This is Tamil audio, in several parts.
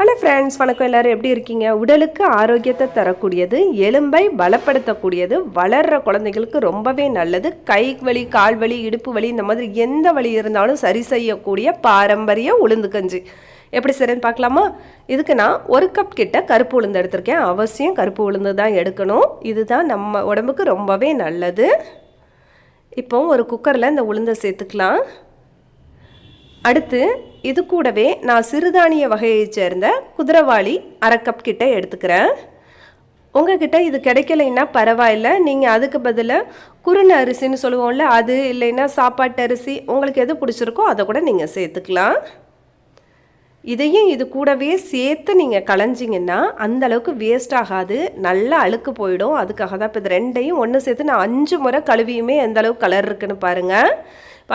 ஹலோ ஃப்ரெண்ட்ஸ் வணக்கம் எல்லாரும். எப்படி இருக்கீங்க? உடலுக்கு ஆரோக்கியத்தை தரக்கூடியது எலும்பை பலப்படுத்தக்கூடியது வளர்கிற குழந்தைகளுக்கு ரொம்பவே நல்லது. கை வலி கால் வலி இடுப்பு வலி இந்த மாதிரி எந்த வலி இருந்தாலும் சரி செய்யக்கூடிய பாரம்பரிய உளுந்து கஞ்சி. எப்படி சரின்னு பார்க்கலாமா? இதுக்கு நான் ஒரு கப் கிட்ட கருப்பு உளுந்து எடுத்திருக்கேன். அவசியம் கருப்பு உளுந்து தான் எடுக்கணும். இதுதான் நம்ம உடம்புக்கு ரொம்பவே நல்லது. இப்போ ஒரு குக்கரில் இந்த உளுந்தை சேர்த்துக்கலாம். அடுத்து இது கூடவே நான் சிறுதானிய வகையைச் சேர்ந்த குதிரவாளி அரை கப் கிட்ட எடுத்துக்கிறேன். உங்ககிட்ட இது கிடைக்கலைன்னா பரவாயில்ல. நீங்கள் அதுக்கு பதிலாக குருண அரிசின்னு சொல்லுவோம்ல அது இல்லைன்னா சாப்பாட்டு அரிசி உங்களுக்கு எது பிடிச்சிருக்கோ அதை கூட நீங்கள் சேர்த்துக்கலாம். இதையும் இது கூடவே சேர்த்து நீங்கள் களைஞ்சிங்கன்னா அந்த அளவுக்கு வேஸ்ட் ஆகாது. நல்லா அழுக்கு போயிடும். அதுக்காக தான் இப்போ இது ரெண்டையும் ஒன்று சேர்த்து நான் அஞ்சு முறை கழுவியுமே எந்த அளவுக்கு கலர் இருக்குன்னு பாருங்கள்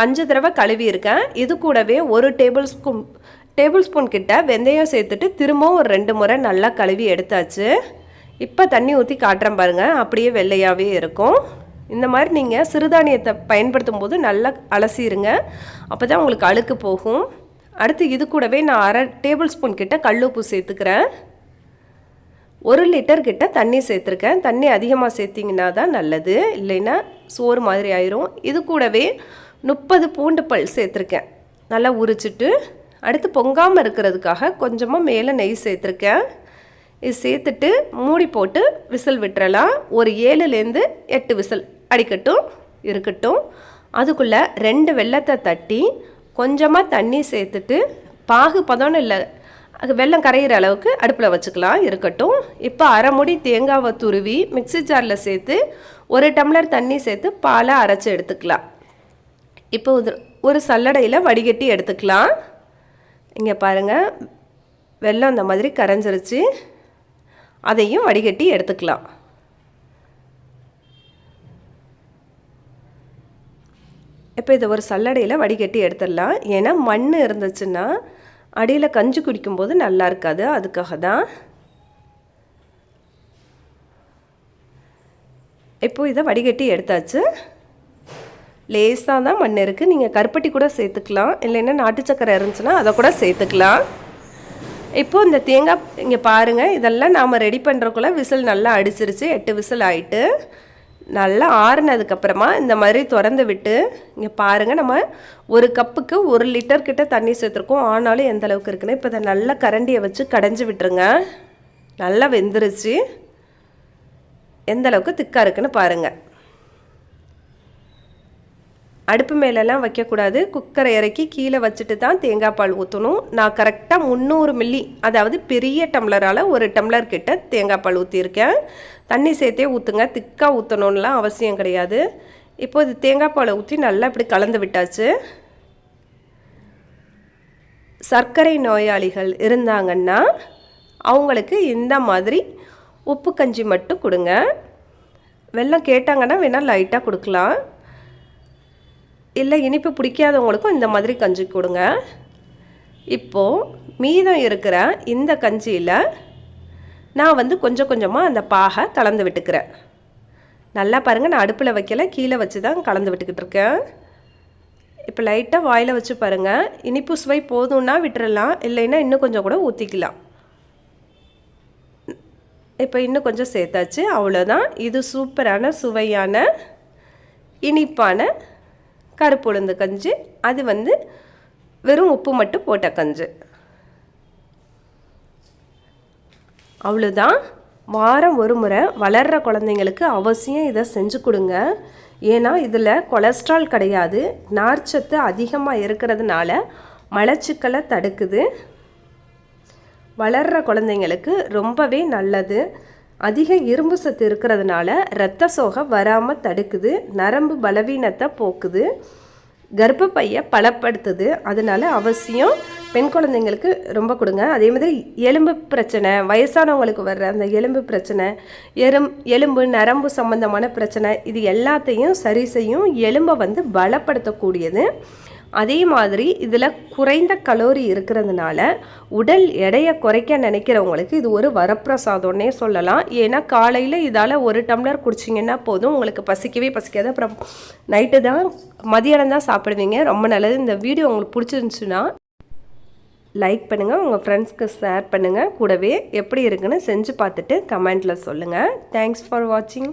அஞ்சு தடவை கழுவி இருக்கேன் இது கூடவே ஒரு டேபிள் ஸ்பூன் டேபிள் ஸ்பூன் கிட்ட வெந்தயம் சேர்த்துட்டு திரும்பவும் ஒரு ரெண்டு முறை நல்லா கழுவி எடுத்தாச்சு. இப்போ தண்ணி ஊற்றி காட்டுறேன் பாருங்கள் அப்படியே வெள்ளையாகவே இருக்கும். இந்த மாதிரி நீங்கள் சிறுதானியத்தை பயன்படுத்தும் போது நல்லா அலசிடுங்க அப்போ தான் உங்களுக்கு அழுக்கு போகும். அடுத்து இது கூடவே நான் அரை டேபிள் ஸ்பூன் கிட்ட கல்லுப்பு சேர்த்துக்கிறேன். ஒரு லிட்டர் கிட்ட தண்ணி சேர்த்துருக்கேன். தண்ணி அதிகமாக சேர்த்திங்கன்னா தான் நல்லது. இல்லைன்னா சோறு மாதிரி ஆயிரும். இது கூடவே முப்பது பூண்டு பல் சேர்த்துருக்கேன். நல்லா உரிச்சிட்டு அடுத்து பொங்காமல் இருக்கிறதுக்காக கொஞ்சமாக மேலே நெய் சேர்த்துருக்கேன். இது சேர்த்துட்டு மூடி போட்டு விசில் விட்டுறலாம். ஒரு ஏழுலேருந்து எட்டு விசில் அடிக்கட்டும் இருக்கட்டும். அதுக்குள்ளே ரெண்டு வெள்ளத்தை தட்டி கொஞ்சமாக தண்ணி சேர்த்துட்டு பாகு பதம்னு இல்லை அது வெள்ளம் கரையிற அளவுக்கு அடுப்பில் வச்சுக்கலாம் இருக்கட்டும். இப்போ அரை முடி தேங்காவை துருவி மிக்சி ஜாரில் சேர்த்து ஒரு டம்ளர் தண்ணி சேர்த்து பாலை அரைச்சி எடுத்துக்கலாம். இப்போ இது ஒரு சல்லடையில் வடிகட்டி எடுத்துக்கலாம். இங்கே பாருங்கள் வெள்ளம் அந்த மாதிரி கரைஞ்சிருச்சு. அதையும் வடிகட்டி எடுத்துக்கலாம். இப்போ இதை ஒரு சல்லடையில் வடிகட்டி எடுத்துடலாம். ஏன்னா மண் இருந்துச்சுன்னா அடியில் கஞ்சி குடிக்கும்போது நல்லா இருக்காது. அதுக்காக தான். இப்போது இதை வடிகட்டி எடுத்தாச்சு. லேசாக தான் மண் இருக்குது நீங்கள் கருப்பட்டி கூட சேர்த்துக்கலாம். இல்லைன்னா நாட்டு சக்கரை இருந்துச்சுன்னா அதை கூட சேர்த்துக்கலாம். இப்போது இந்த தேங்காய் இங்கே பாருங்கள் இதெல்லாம் நாம் ரெடி பண்ணுறக்குள்ள விசில் நல்லா அடிச்சிருச்சு. எட்டு விசில் ஆகிட்டு நல்லா ஆறுனதுக்கப்புறமா இந்த மாதிரி திறந்து விட்டு இங்கே பாருங்கள் நம்ம ஒரு கப்புக்கு ஒரு லிட்டர் கிட்ட தண்ணி சேர்த்துருக்கோம். ஆனாலும் எந்த அளவுக்கு இருக்குன்னு இப்போ இதை நல்லா கரண்டியை வச்சு கடைஞ்சி விட்டுருங்க. நல்லா வெந்துருச்சு. எந்த அளவுக்கு திக்காக இருக்குன்னு பாருங்கள் அடுப்பு மேலெல்லாம் வைக்கக்கூடாது. குக்கரை இறக்கி கீழே வச்சுட்டு தான் தேங்காய் பால் ஊற்றணும் நான் கரெக்டாக முந்நூறு மில்லி அதாவது பெரிய டம்ளரால் ஒரு டம்ளர் கிட்ட தேங்காய் பால் ஊற்றிருக்கேன் தண்ணி சேர்த்தே ஊற்றுங்க திக்காக ஊற்றணும்லாம் அவசியம் கிடையாது. இப்போ இது தேங்காய் பாலை ஊற்றி நல்லா இப்படி கலந்து விட்டாச்சு. சர்க்கரை நோயாளிகள் இருந்தாங்கன்னா அவங்களுக்கு இந்த மாதிரி உப்பு கஞ்சி மட்டும் கொடுங்க. வெள்ளம் கேட்டாங்கன்னா வேணால் லைட்டாக கொடுக்கலாம். இல்லை இனிப்பு பிடிக்காதவங்களுக்கும் இந்த மாதிரி கஞ்சி கொடுங்க. இப்போது மீதம் இருக்கிற இந்த கஞ்சியில் நான் வந்து கொஞ்சம் கொஞ்சமாக அந்த பாகை கலந்து விட்டுக்கிறேன். நல்லா பாருங்கள் நான் அடுப்பில் வைக்கல கீழே வச்சு தான் கலந்து விட்டுக்கிட்டு இருக்கேன். இப்போ லைட்டாக வாயில் வச்சு பாருங்கள் இனிப்பு சுவை போதும்னா விட்டுறலாம் இல்லைன்னா இன்னும் கொஞ்சம் கூட ஊற்றிக்கலாம் இப்போ இன்னும் கொஞ்சம் சேர்த்தாச்சு அவ்வளோதான் இது சூப்பரான சுவையான இனிப்பான கருப்பு உளுந்து கஞ்சி அது வந்து வெறும் உப்பு மட்டும் போட்ட கஞ்சி. அவ்வளோதான் வாரம் ஒரு முறை வளர்கிற குழந்தைங்களுக்கு அவசியம் இதை செஞ்சு கொடுங்க. ஏன்னா இதில் கொலஸ்ட்ரால் கிடையாது. நார்ச்சத்து அதிகமாக இருக்கிறதுனால மலச்சிக்கலை தடுக்குது. வளர்கிற குழந்தைங்களுக்கு ரொம்பவே நல்லது. அதிக இரும்பு சத்து இருக்கிறதுனால இரத்த சோகை வராமல் தடுக்குது நரம்பு பலவீனத்தை போக்குது கர்ப்பப்பையை பலப்படுத்துது. அதனால அவசியம் பெண் குழந்தைங்களுக்கு ரொம்ப கொடுங்க. அதே மாதிரி எலும்பு பிரச்சனை வயசானவங்களுக்கு வர்ற அந்த எலும்பு பிரச்சனை எறும் எலும்பு நரம்பு சம்பந்தமான பிரச்சனை இது எல்லாத்தையும் சரி செய்யும் எலும்பை வந்து பலப்படுத்தக்கூடியது. அதே மாதிரி இதில் குறைந்த கலோரி இருக்கிறதுனால உடல் எடையை குறைக்க நினைக்கிறவங்களுக்கு இது ஒரு வரப்பிரசாதம்னே சொல்லலாம். ஏன்னா காலையில் இதால் ஒரு டம்ளர் குடிச்சிங்கன்னா போதும். உங்களுக்கு பசிக்கவே பசிக்காது. அப்புறம் நைட்டு தான் மதியானம் தான் சாப்பிடுவீங்க. ரொம்ப நல்லது. இந்த வீடியோ உங்களுக்கு பிடிச்சிருந்துச்சுன்னா லைக் பண்ணுங்கள் உங்கள் ஃப்ரெண்ட்ஸ்க்கு ஷேர் பண்ணுங்கள் கூடவே எப்படி இருக்குன்னு செஞ்சு பார்த்துட்டு கமெண்ட்டில் சொல்லுங்கள் தேங்க்ஸ் ஃபார் வாட்சிங்